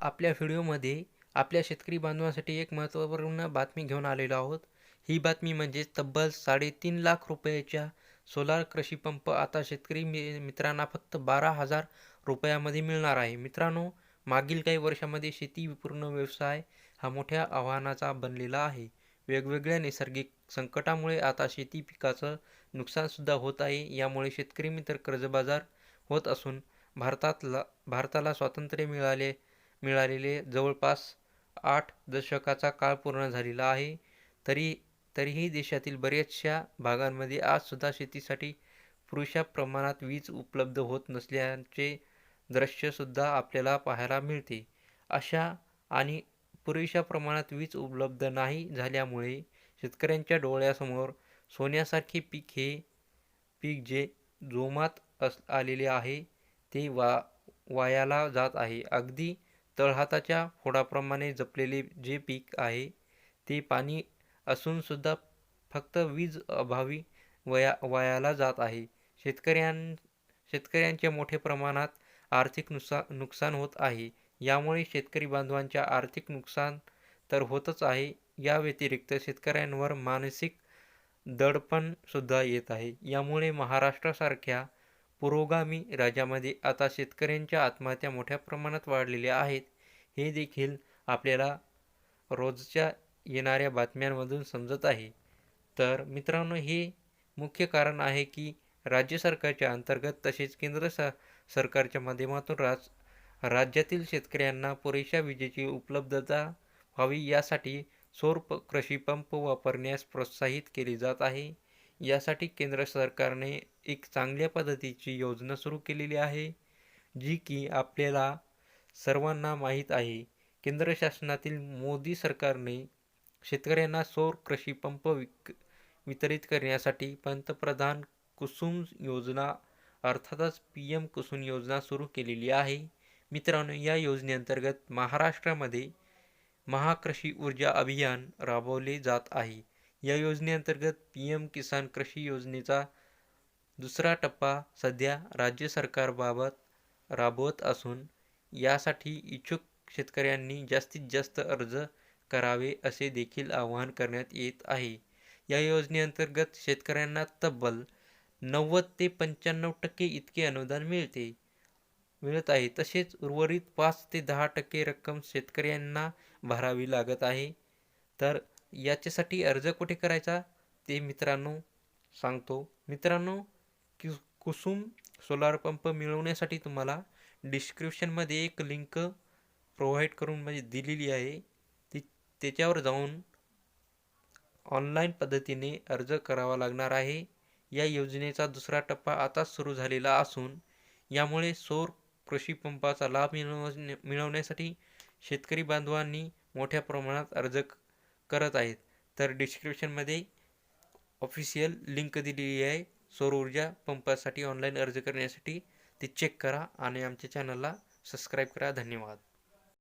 आपल्या व्हिडिओमध्ये आपल्या शेतकरी बांधवांसाठी एक महत्त्वपूर्ण बातमी घेऊन आलेलो आहोत. ही बातमी म्हणजे तब्बल साडेतीन लाख रुपयाच्या सोलार कृषी पंप आता शेतकरी मि मित्रांना फक्त बारा हजार रुपयामध्ये मिळणार आहे. मित्रांनो मागील काही वर्षामध्ये शेती पूर्ण व्यवसाय हा मोठ्या आव्हानाचा बनलेला आहे. वेगवेगळ्या नैसर्गिक संकटामुळे आता शेती पिकाचं नुकसानसुद्धा होत आहे. यामुळे शेतकरी मित्र कर्जबाजार होत असून भारतातला भारताला स्वातंत्र्य मिळाले मिळालेले जवळपास आठ दशकाचा काळ पूर्ण झालेला आहे. तरी तरीही देशातील बऱ्याचशा भागांमध्ये आजसुद्धा शेतीसाठी पुरेशा प्रमाणात वीज उपलब्ध होत नसल्याचे दृश्यसुद्धा आपल्याला पाहायला मिळते. अशा आणि पुरेशा प्रमाणात वीज उपलब्ध नाही झाल्यामुळे शेतकऱ्यांच्या डोळ्यासमोर सोन्यासारखे पीक हे पीक जे जोमात अस आलेले आहे ते वा वायाला जात आहे. अगदी तळहाताच्या फोडाप्रमाणे जपलेले जे पीक आहे ते पाणी असूनसुद्धा फक्त वीज अभावी वया वायाला जात आहे. शेतकऱ्यां शेतकऱ्यांचे मोठ्या प्रमाणात आर्थिक नुकसा नुकसान होत आहे. यामुळे शेतकरी बांधवांच्या आर्थिक नुकसान तर होतच आहे. या व्यतिरिक्त शेतकऱ्यांवर मानसिक दडपणसुद्धा येत आहे. यामुळे महाराष्ट्रासारख्या पुरोगामी राज्यामध्ये आता शेतकऱ्यांच्या आत्महत्या मोठ्या प्रमाणात वाढलेल्या आहेत. हे देखील आपल्याला रोजच्या येणाऱ्या बातम्यांमधून समजत आहे. तर मित्रांनो हे मुख्य कारण आहे की राज्य सरकारच्या अंतर्गत तसेच केंद्र स सरकारच्या माध्यमातून राज राज्यातील शेतकऱ्यांना पुरेशा विजेची उपलब्धता व्हावी यासाठी सौर प कृषी पंप वापरण्यास प्रोत्साहित केले जात आहे. यासाठी केंद्र सरकारने एक चांगल्या पद्धतीची योजना सुरू केलेली आहे जी की आपल्याला सर्वांना माहीत आहे. केंद्र शासनातील मोदी सरकारने शेतकऱ्यांना सौर कृषी पंप विक वितरित करण्यासाठी पंतप्रधान कुसुम योजना अर्थातच पी एम कुसुम योजना सुरू केलेली आहे. मित्रांनो या योजनेअंतर्गत महाराष्ट्रामध्ये महाकृषी ऊर्जा अभियान राबवले जात आहे. या योजनेअंतर्गत पी एम किसान कृषी योजनेचा दुसरा टप्पा सध्या राज्य सरकारबाबत राबवत असून यासाठी इच्छुक शेतकऱ्यांनी जास्तीत जास्त अर्ज करावे असे देखील आवाहन करण्यात येत आहे. या योजनेअंतर्गत शेतकऱ्यांना तब्बल नव्वद ते पंच्याण्णव टक्के इतके अनुदान मिळते मिळत आहे. तसेच उर्वरित पाच ते दहा टक्के रक्कम शेतकऱ्यांना भरावी लागत आहे. तर याच्यासाठी अर्ज कुठे करायचा? ते मित्रांनो सांगतो. मित्रांनो कि कुसुम सोलार पंप मिळवण्यासाठी तुम्हाला डिस्क्रिप्शनमध्ये एक लिंक प्रोव्हाइड करून म्हणजे दिलेली आहे. ती त्याच्यावर जाऊन ऑनलाईन पद्धतीने अर्ज करावा लागणार आहे. या योजनेचा दुसरा टप्पा आताच सुरू झालेला असून यामुळे सौर कृषी पंपाचा लाभ मिळवण्या मिळवण्यासाठी शेतकरी बांधवांनी मोठ्या प्रमाणात अर्ज करत आहेत. तर डिस्क्रिप्शनमध्ये ऑफिशियल लिंक दिलेली आहे. सौर ऊर्जा पंपासाठी ऑनलाईन अर्ज करण्यासाठी ते चेक करा आणि आमच्या चॅनलला सबस्क्राईब करा. धन्यवाद.